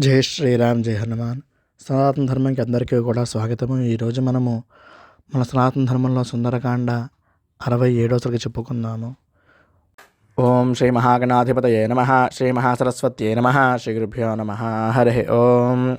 జై శ్రీరామ్ జై హనుమాన్. సనాతన ధర్మంకి అందరికీ కూడా స్వాగతము. ఈరోజు మనము మన సనాతన ధర్మంలో సుందరకాండ అరవై ఏడో తరగతి చెప్పుకుందాము. ఓం శ్రీ మహాగణాధిపతయే నమ. శ్రీ మహాసరస్వత్యే నమ. శ్రీ గురుభ్యో నమ. హరి ఓం.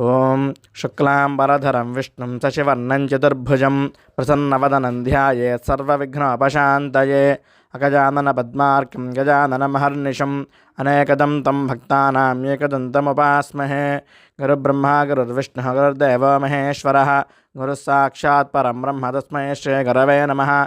ओम शुक्लां शुक्लाम्बरधरं विष्णुं सशिवर्णं चतुर्भुजं प्रसन्नवदनं ध्यायेत् सर्वविघ्नोपशान्तये अगजाननपद्मार्कं गजाननमहर्निशम् अनेकदं तं भक्तानाम् एकदन्तमुपास्महे। गुरुब्रह्मा, गुरुर्विष्णुः, गुरुर्देवो महेश्वरः। गुरुः साक्षात् परं ब्रह्म तस्मै श्रीगुरवे नमः।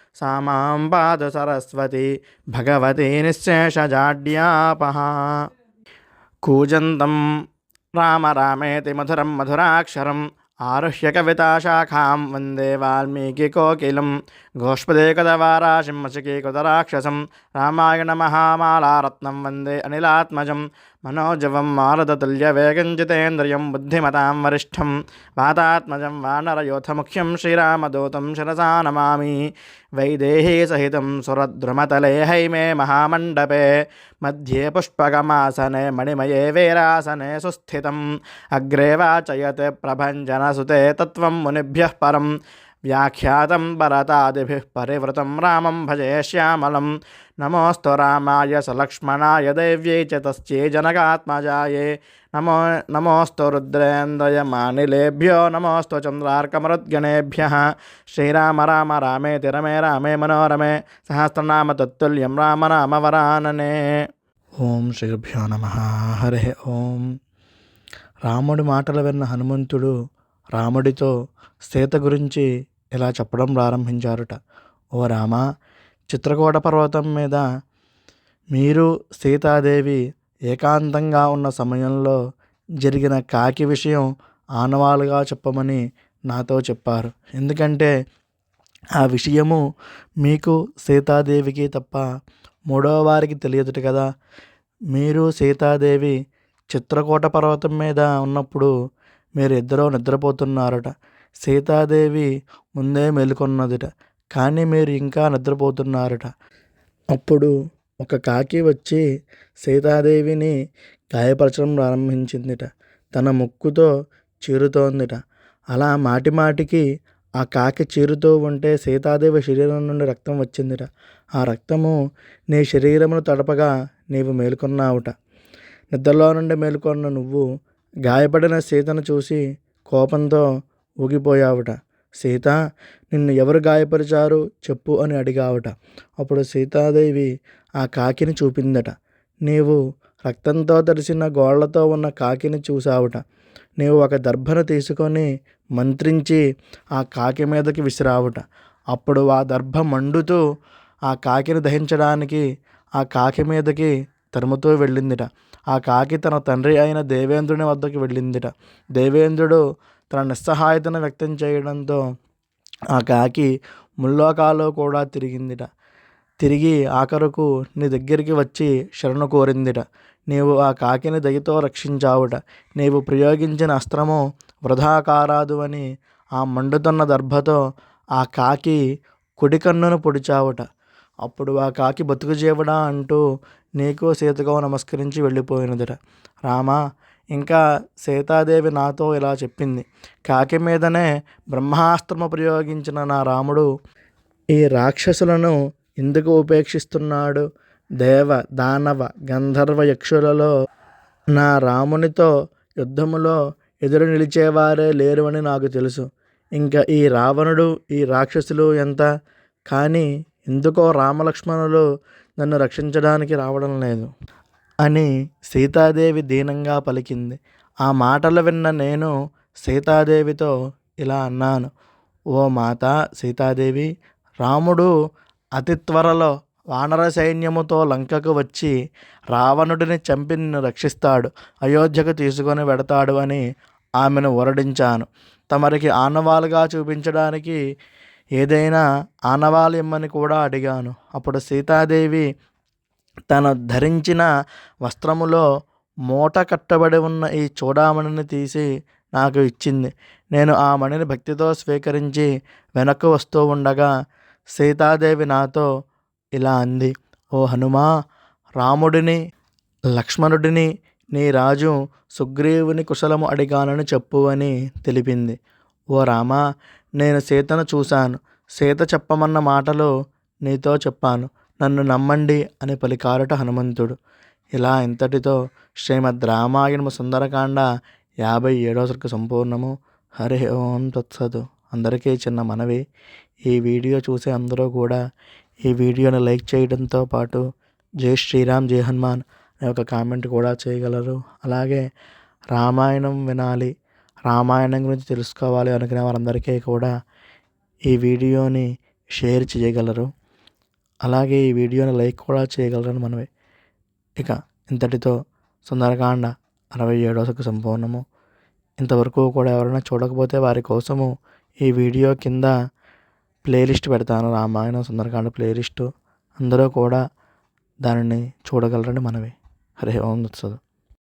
सा मां पातु सरस्वती भगवती निःशेषजाड्यापः कूजन्तं राम रामेति मधुरं मधुराक्षरम् आरुह्य कविताशाखां वन्दे वाल्मीकिकोकिलं గోష్పదేకదవారాశింహసికీకృతరాక్షసం రామాయణ మహామాలారత్నం వందే అనిలాత్మజం మనోజవం మారదతుల్యవేగంజితేంద్రియం బుద్ధిమతాం వరిష్టం వాతాత్మజం వానరయోథముఖ్యం శ్రీరామదూతం శిరసా నమామి వైదేహీ సహితం సురద్రుమతలే హైమే మహామండపే మధ్యే పుష్పగమాసనే మణిమయే వీరాసనే సుస్థితం అగ్రే వాచయత్ ప్రభంజనసుతే తత్వం మునిభ్య పరం వ్యాఖ్యాతం భరతాదిభిः పరివృతం రామం భజే శ్యామలం. నమోస్తు రామాయ సలక్ష్మణాయ దైవ్యై చ తస్యే జనకాత్మజాయే. నమో నమోస్తు రుద్రేంద్రయమానిలేభ్యో నమోస్తు చంద్రార్కమరుద్గణేభ్య. శ్రీరామ రామ రామే తిరమే రామే మనోరమే. సహస్రనామ తత్తుల్యం రామ రామ వరాననే. ఓం శ్రీభ్యో నమ. హరే ఓం. రాముడి మాటలు విన్న హనుమంతుడు రాముడితో సీత గురించి ఇలా చెప్పడం ప్రారంభించారుట. ఓ రామ చిత్రకూట పర్వతం మీద మీరు సీతాదేవి ఏకాంతంగా ఉన్న సమయంలో జరిగిన కాకి విషయం ఆనవాలుగా చెప్పమని నాతో చెప్పారు. ఎందుకంటే ఆ విషయము మీకు సీతాదేవికి తప్ప మూడవ వారికి తెలియదుట కదా. మీరు సీతాదేవి చిత్రకూట పర్వతం మీద ఉన్నప్పుడు మీరు ఇద్దరూ నిద్రపోతున్నారట. సీతాదేవి ముందే మేలుకొన్నదిట. కానీ మీరు ఇంకా నిద్రపోతున్నారట. అప్పుడు ఒక కాకి వచ్చి సీతాదేవిని గాయపరచడం ప్రారంభించిందిట. తన ముక్కుతో చీరుతోందిట. అలా మాటి మాటికి ఆ కాకి చీరుతూ ఉంటే సీతాదేవి శరీరం నుండి రక్తం వచ్చిందిట. ఆ రక్తము నీ శరీరమును తడపగా నీవు మేలుకొన్నావుట. నిద్రలో నుండి మేలుకొన్న నువ్వు గాయపడిన సీతను చూసి కోపంతో ఊగిపోయావుట సీత నిన్ను ఎవరు గాయపరిచారు చెప్పు అని అడిగావుట. అప్పుడు సీతాదేవి ఆ కాకిని చూపిందట. నీవు రక్తంతో తడిసిన గోళ్ళతో ఉన్న కాకిని చూసావుట నీవు ఒక దర్భను తీసుకొని మంత్రించి ఆ కాకి మీదకి విసిరావుట. అప్పుడు ఆ దర్భ మండుతూ ఆ కాకిని దహించడానికి ఆ కాకి మీదకి తరుముతూ వెళ్ళిందిట. ఆ కాకి తన తండ్రి అయిన దేవేంద్రుని వద్దకు వెళ్ళిందిట. దేవేంద్రుడు తన నిస్సహాయతను వ్యక్తం చేయడంతో ఆ కాకి ముల్లోకాలో కూడా తిరిగిందిట. తిరిగి ఆఖరుకు నీ దగ్గరికి వచ్చి శరణు కోరిందిట. నీవు ఆ కాకిని దయతో రక్షించావుట. నీవు ప్రయోగించిన అస్త్రము వృధా కారాదు అని ఆ మండుతున్న దర్భతో ఆ కాకి కుడికన్నును పొడిచావుట. అప్పుడు ఆ కాకి బతుకు జీవడా అంటూ నీకు సీతకో నమస్కరించి వెళ్ళిపోయినదిట. రామా ఇంకా సీతాదేవి నాతో ఇలా చెప్పింది. కాకి మీదనే బ్రహ్మాస్త్రము ప్రయోగించిన నా రాముడు ఈ రాక్షసులను ఎందుకు ఉపేక్షిస్తున్నాడు? దేవ దానవ గంధర్వ యక్షులలో నా రామునితో యుద్ధములో ఎదురు నిలిచేవారే లేరు అని నాకు తెలుసు. ఇంకా ఈ రావణుడు ఈ రాక్షసులు ఎంత? కానీ ఎందుకో రామలక్ష్మణులు నన్ను రక్షించడానికి రావడం లేదు. అని సీతాదేవి దీనంగా పలికింది. ఆ మాటలు విన్న నేను సీతాదేవితో ఇలా అన్నాను ఓ మాత సీతాదేవి రాముడు అతి త్వరలో వానర సైన్యముతో లంకకు వచ్చి రావణుడిని చంపి నిన్ను రక్షిస్తాడు అయోధ్యకు తీసుకొని వెడతాడు అని ఆమెను ఊరడించాను తమరికి ఆనవాలుగా చూపించడానికి ఏదైనా ఆనవాలు ఇమ్మని కూడా అడిగాను. అప్పుడు సీతాదేవి తను ధరించిన వస్త్రములో మూట కట్టబడి ఉన్న ఈ చూడామణిని తీసి నాకు ఇచ్చింది. నేను ఆ మణిని భక్తితో స్వీకరించి వెనక్కు వస్తూ ఉండగా సీతాదేవి నాతో ఇలా అంది. ఓ హనుమా రాముడిని లక్ష్మణుడిని నీ రాజు సుగ్రీవుని కుశలము అడిగానని చెప్పు అని తెలిపింది. ఓ రామా నేను సీతను చూశాను. సీత చెప్పమన్న మాటలు నీతో చెప్పాను. నన్ను నమ్మండి అని పలికారట హనుమంతుడు. ఇలా ఇంతటితో శ్రీమద్ రామాయణము సుందరకాండ యాభై ఏడవ సరికి సంపూర్ణము. హరి ఓం తత్సదు అందరికీ చిన్న మనవి. ఈ వీడియో చూసే అందరూ కూడా ఈ వీడియోని లైక్ చేయడంతో పాటు జై శ్రీరామ్ జై హనుమాన్ అనే ఒక కామెంట్ కూడా చేయగలరు. అలాగే రామాయణం వినాలి రామాయణం గురించి తెలుసుకోవాలి అనుకునే వారందరికీ కూడా ఈ వీడియోని షేర్ చేయగలరు. అలాగే ఈ వీడియోని లైక్ కూడా చేయగలరని మనవి. ఇక ఇంతటితో సుందరకాండ అరవై ఏడవసకు సంపూర్ణము. ఇంతవరకు కూడా ఎవరైనా చూడకపోతే వారి కోసము ఈ వీడియో కింద ప్లేలిస్ట్ పెడతాను. రామాయణం సుందరకాండ ప్లేలిస్టు. అందరూ కూడా దానిని చూడగలరని మనవి. హరి ఓం ఉత్సవం